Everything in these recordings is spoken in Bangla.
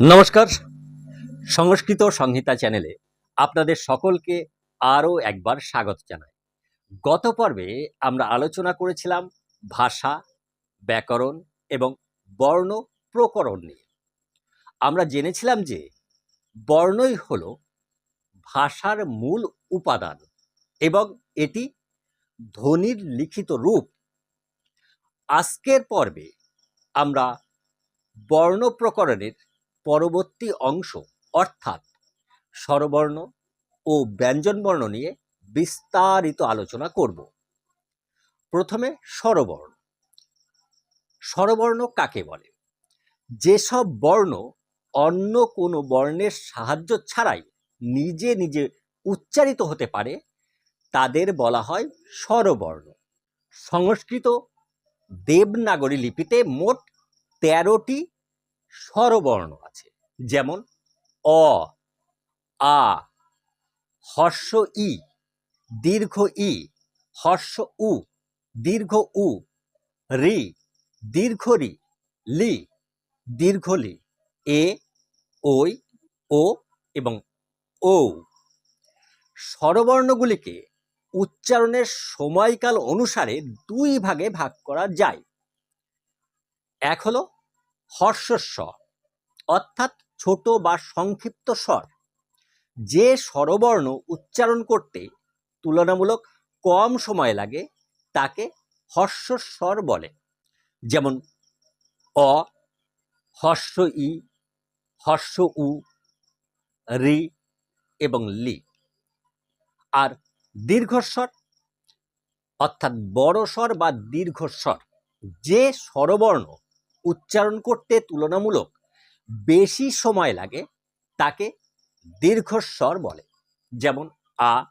নমস্কার। সংস্কৃত সংহিতা চ্যানেলে আপনাদের সকলকে আরও একবার স্বাগত জানাই। গত পর্বে আমরা আলোচনা করেছিলাম ভাষা, ব্যাকরণ এবং বর্ণ প্রকরণ নিয়ে। আমরা জেনেছিলাম যে বর্ণই হল ভাষার মূল উপাদান এবং এটি ধ্বনির লিখিত রূপ। আজকের পর্বে আমরা বর্ণ প্রকরণের পরবর্তী অংশ, অর্থাৎ স্বরবর্ণ ও ব্যঞ্জনবর্ণ নিয়ে বিস্তারিত আলোচনা করব। প্রথমে স্বরবর্ণ। স্বরবর্ণ কাকে বলে? যেসব বর্ণ অন্য কোনো বর্ণের সাহায্য ছাড়াই নিজে নিজে উচ্চারিত হতে পারে, তাদের বলা হয় স্বরবর্ণ। সংস্কৃত দেবনাগরী লিপিতে মোট তেরোটি স্বরবর্ণ আছে। যেমন, অ, আ, হর্ষ ই, দীর্ঘ ই, হর্ষ উ, দীর্ঘ উ, রি, দীর্ঘ রি, লি, দীর্ঘ লি, এ ওই ও এবং ও স্বরবর্ণগুলিকে উচ্চারণের সময়কাল অনুসারে দুই ভাগে ভাগ করা যায়। এক হলো হর্ষস্বর, অর্থাৎ ছোট বা সংক্ষিপ্ত স্বর, যে স্বরবর্ণ উচ্চারণ করতে তুলনামূলক কম সময় লাগে, তাকে হর্ষস্বর বলে। যেমন, অ, হর্ষ ই, হর্ষ উ, রি এবং লি। আর দীর্ঘস্বর, অর্থাৎ বড় স্বর বা দীর্ঘস্বর, যে স্বরবর্ণ উচ্চারণ করতে তুলনামূলক বেশি সময় লাগে তাকে দীর্ঘস্বর বলে। যেমন আ,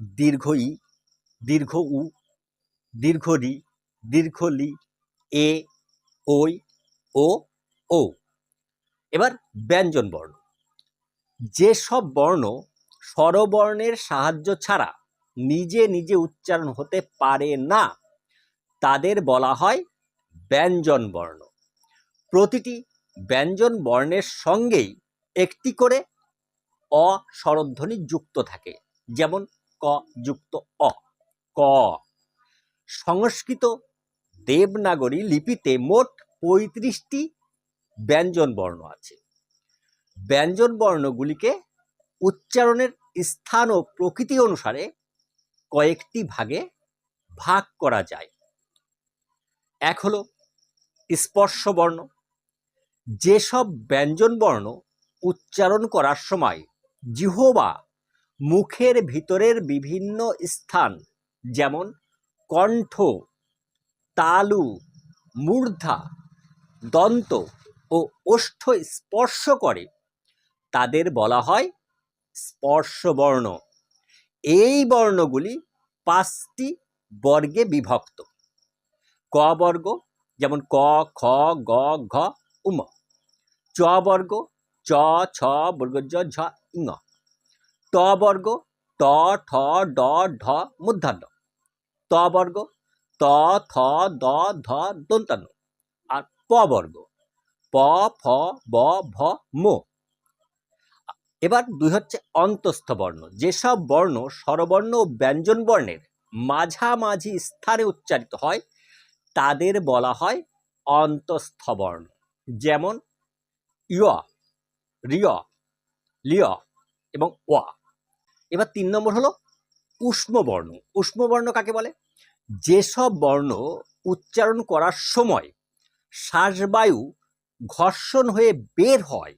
দীর্ঘ ই, দীর্ঘ উ, দীর্ঘ রি, দীর্ঘ লি, এ, ওই, ও ও এবার ব্যঞ্জন বর্ণ। যেসব বর্ণ স্বরবর্ণের সাহায্য ছাড়া নিজে নিজে উচ্চারণ হতে পারে না, তাদের বলা হয় ব্যঞ্জন বর্ণ। প্রতিটি ব্যঞ্জন বর্ণের সঙ্গেই একটি করে অ স্বরধ্বনি যুক্ত থাকে, যেমন ক যুক্ত অ, ক। সংস্কৃত দেবনাগরী লিপিতে মোট পঁয়ত্রিশটি ব্যঞ্জন বর্ণ আছে। ব্যঞ্জন বর্ণগুলিকে উচ্চারণের স্থান ও প্রকৃতি অনুসারে কয়েকটি ভাগে ভাগ করা যায়। এক হলো স্পর্শ বর্ণ যেসব ব্যঞ্জন বর্ণ উচ্চারণ করার সময় জিহ্বা মুখের ভিতরের বিভিন্ন স্থান, যেমন কণ্ঠ, তালু, মূর্ধা, দন্ত ও ওষ্ঠ স্পর্শ করে, তাদের বলা হয় স্পর্শ বর্ণ এই বর্ণগুলি পাঁচটি বর্গে বিভক্ত। ক বর্গ, যেমন ক, খ, গ, ঘ উম। চ বর্গ, চ, ছ, বর্গ জ ঝ, ইঙ। ট বর্গ ট ঠ, ড, ঢ মূর্ধন্য ত বর্গ, ত, থ, দ, ধ দন্তান্ন আর প বর্গ, প, ফ, ব, ভ, ম। এবার দুই হচ্ছে অন্তস্থ বর্ণ। যেসব বর্ণ স্বরবর্ণ ও ব্যঞ্জন বর্ণের মাঝামাঝি স্থানে উচ্চারিত হয়, তাদের বলা হয় অন্তস্থ বর্ণ। যেমন ইয়, রিয়, লিয় এবং ওয়া এবার তিন নম্বর হলো উষ্ম বর্ণ উষ্ম বর্ণ কাকে বলে? যেসব বর্ণ উচ্চারণ করার সময় শ্বাসবায়ু ঘর্ষণ হয়ে বের হয়,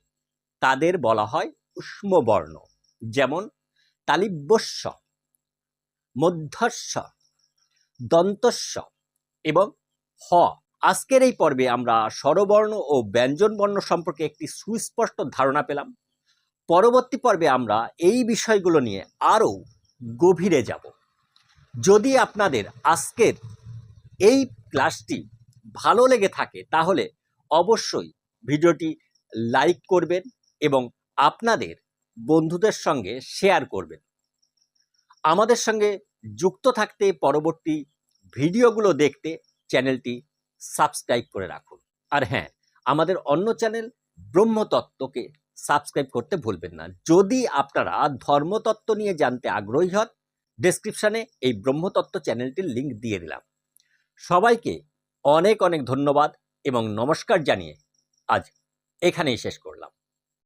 তাদের বলা হয় উষ্ম বর্ণ যেমন তালিব্যস্য মধ্যস্ব দন্তস্ব এবং হ। আজকের এই পর্বে আমরা স্বরবর্ণ ও ব্যঞ্জন বর্ণ সম্পর্কে একটি সুস্পষ্ট ধারণা পেলাম। পরবর্তী পর্বে আমরা এই বিষয়গুলো নিয়ে আরও গভীরে যাব। যদি আপনাদের আজকের এই ক্লাসটি ভালো লেগে থাকে, তাহলে অবশ্যই ভিডিওটি লাইক করবেন এবং আপনাদের বন্ধুদের সঙ্গে শেয়ার করবেন। আমাদের সঙ্গে যুক্ত থাকতে পরবর্তী ভিডিওগুলো দেখতে চ্যানেলটি সাবস্ক্রাইব করে রাখুন। আর হ্যাঁ আমাদের অন্য চ্যানেল ব্রহ্মতত্ত্বকে সাবস্ক্রাইব করতে ভুলবেন না। যদি আপনারা ধর্মতত্ত্ব নিয়ে জানতে আগ্রহী হন ডেসক্রিপশানে এই ব্রহ্মতত্ত্ব চ্যানেলটির লিংক দিয়ে দিলাম। সবাইকে অনেক অনেক ধন্যবাদ এবং নমস্কার জানিয়ে আজ এখানেই শেষ করলাম।